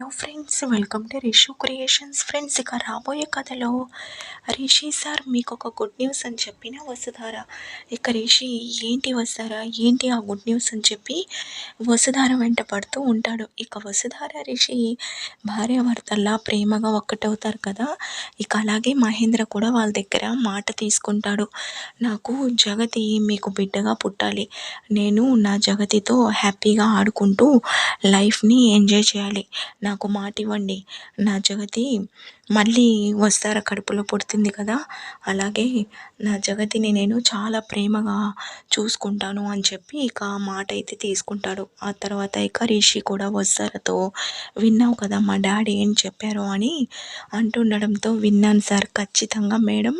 Hello friends welcome to Rishu creations friends ఇక రాబోయే కథలో రిషి సార్ మీకు ఒక గుడ్ న్యూస్ అని చెప్పిన వసుధార. ఇక రిషి ఏంటి వస్తారా ఏంటి ఆ గుడ్ న్యూస్ అని చెప్పి వసుధార వెంట పడుతూ ఉంటాడు. ఇక వసుధార రిషి భార్యాభర్తల్లా ప్రేమగా ఒక్కటవుతారు కదా. ఇక అలాగే మహేంద్ర కూడా వాళ్ళ దగ్గర మాట తీసుకుంటాడు. నాకు జగతి మీకు బిడ్డగా పుట్టాలి. నేను నా జగతితో హ్యాపీగా ఆడుకుంటూ లైఫ్ని ఎంజాయ్ చేయాలి. నాకు మాట ఇవ్వండి. నా జగతి మళ్ళీ వస్తారా? కడుపులో పుడుతుంది కదా. అలాగే నా జగతిని నేను చాలా ప్రేమగా చూసుకుంటాను అని చెప్పి ఇక మాట అయితే తీసుకుంటాడు. ఆ తర్వాత ఇక రిషి కూడా వస్తారతో విన్నావు కదా మా డాడీ ఏం చెప్పారు అని అంటుండడంతో విన్నాను సార్. ఖచ్చితంగా మేడం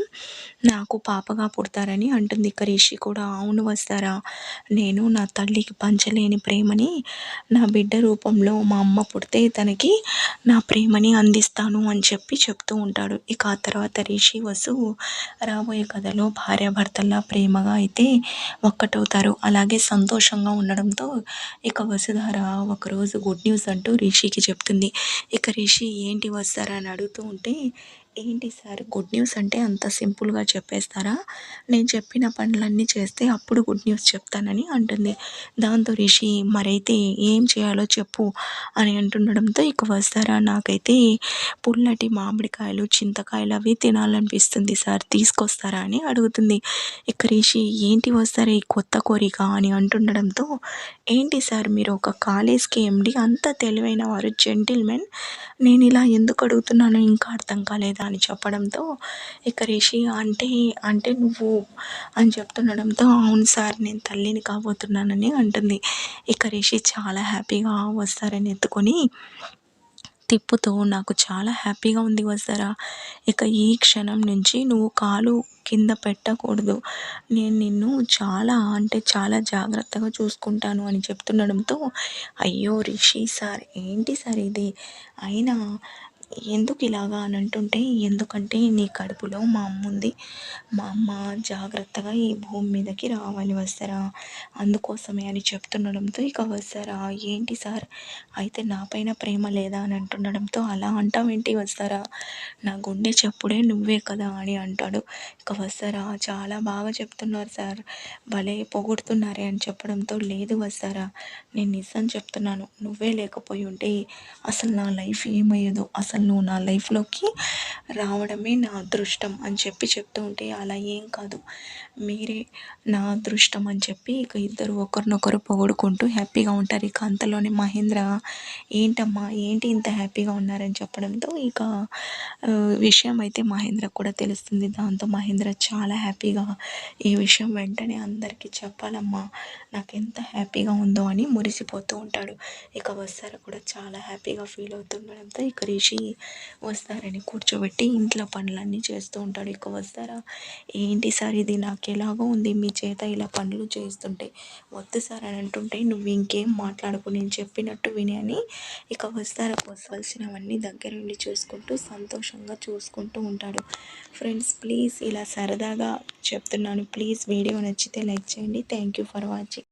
నాకు పాపగా పుడతారని అంటుంది ఇక రిషి కూడా. అవును వస్తారా? నేను నా తల్లికి పంచలేని ప్రేమని నా బిడ్డ రూపంలో మా అమ్మ పుడితే అతనికి నా ప్రేమని అందిస్తాను అని చెప్పి చెప్తూ ఉంటాడు. ఇక ఆ తర్వాత రిషి వసు రాబోయే కథలో భార్యాభర్తల్లా ప్రేమగా అయితే ఒక్కటవుతారు. అలాగే సంతోషంగా ఉండడంతో ఇక వసుధార ఒకరోజు గుడ్ న్యూస్ అంటూ రిషికి చెప్తుంది. ఇక రిషి ఏంటి వస్తారా అని అడుగుతూ ఉంటే ఏంటి సార్? గుడ్ న్యూస్ అంటే అంత సింపుల్గా చెప్పేస్తారా? నేను చెప్పిన పనులన్నీ చేస్తే అప్పుడు గుడ్ న్యూస్ చెప్తానని అంటుంది. దాంతో రిషి మరైతే ఏం చేయాలో చెప్పు అని అంటుండడంతో ఇక వస్తారా? నాకైతే పుల్లటి మామిడికాయలు చింతకాయలు అవి తినాలనిపిస్తుంది సార్. తీసుకొస్తారా అని అడుగుతుంది. ఇక రిషి ఏంటి వస్తారా ఈ కొత్త కోరిక? అని అంటుండడంతో ఏంటి సార్ మీరు ఒక కాలేజ్కి ఎండి అంత తెలివైన వారు జెంటిల్మెన్? నేను ఇలా ఎందుకు అడుగుతున్నానో ఇంకా అర్థం కాలేదా? అని చెప్పడంతో ఇక రిషి అంటే అంటే నువ్వు అని చెప్తుండడంతో అవును సార్ నేను తల్లిని కాబోతున్నానని అంటుంది. ఇక రిషి చాలా హ్యాపీగా వస్తారని ఎత్తుకొని తిప్పుతూ నాకు చాలా హ్యాపీగా ఉంది వస్తారా? ఇక ఈ క్షణం నుంచి నువ్వు కాలు కింద పెట్టకూడదు. నేను నిన్ను చాలా అంటే చాలా జాగ్రత్తగా చూసుకుంటాను అని చెప్తుండడంతో అయ్యో రిషి సార్ ఏంటి సార్ ఇది? అయినా ఎందుకు ఇలాగా అని అంటుంటే ఎందుకంటే నీ కడుపులో మా అమ్మ ఉంది. మా అమ్మ జాగ్రత్తగా ఈ భూమి మీదకి రావాలి వస్తారా? అందుకోసమే అని చెప్తుండడంతో ఇక వస్తారా? ఏంటి సార్? అయితే నా పైన ప్రేమ లేదా అని అంటుండడంతో అలా అంటావేంటి వస్తారా? నా గుండె చెప్పుడే నువ్వే కదా అని అంటాడు. ఇక వస్తారా? చాలా బాగా చెప్తున్నారు సార్. భలే పొగుడుతున్నారే అని చెప్పడంతో లేదు వస్తారా? నేను నిజం చెప్తున్నాను. నువ్వే లేకపోయి ఉంటే అసలు నా లైఫ్ ఏమయ్యేదో అసలు నువ్వు నా లైఫ్లోకి రావడమే నా అదృష్టం అని చెప్పి చెప్తూ ఉంటే అలా ఏం కాదు. మీరే నా అదృష్టం అని చెప్పి ఇక ఇద్దరు ఒకరినొకరు పొగుడుకుంటూ హ్యాపీగా ఉంటారు. ఇక అంతలోనే మహేంద్ర ఏంటమ్మా ఏంటి ఇంత హ్యాపీగా ఉన్నారని చెప్పడంతో ఇక విషయం అయితే మహేంద్ర కూడా తెలుస్తుంది. దాంతో మహేంద్ర చాలా హ్యాపీగా ఈ విషయం వెంటనే అందరికీ చెప్పాలమ్మా నాకు ఎంత హ్యాపీగా ఉందో అని మురిసిపోతూ ఉంటాడు. ఇక వస్తారు కూడా చాలా హ్యాపీగా ఫీల్ అవుతుండడంతో ఇక రిషి వస్తారని కూర్చోబెట్టి ఇంట్లో పనులన్నీ చేస్తూ ఉంటాడు. ఇక వస్తారా? ఏంటి సార్ ఇది? నాకు ఎలాగో ఉంది. మీ చేత ఇలా పనులు చేస్తుంటే వద్దు సార్ అని అంటుంటే నువ్వు ఇంకేం మాట్లాడకు. నేను చెప్పినట్టు విని అని ఇక వస్తారా? వస్తవలసినవన్నీ దగ్గర ఉండి చూసుకుంటూ సంతోషంగా చూసుకుంటూ ఉంటాడు. ఫ్రెండ్స్ ప్లీజ్ ఇలా సరదాగా చెప్తున్నాను. ప్లీజ్ వీడియో నచ్చితే లైక్ చేయండి. Thank you for watching.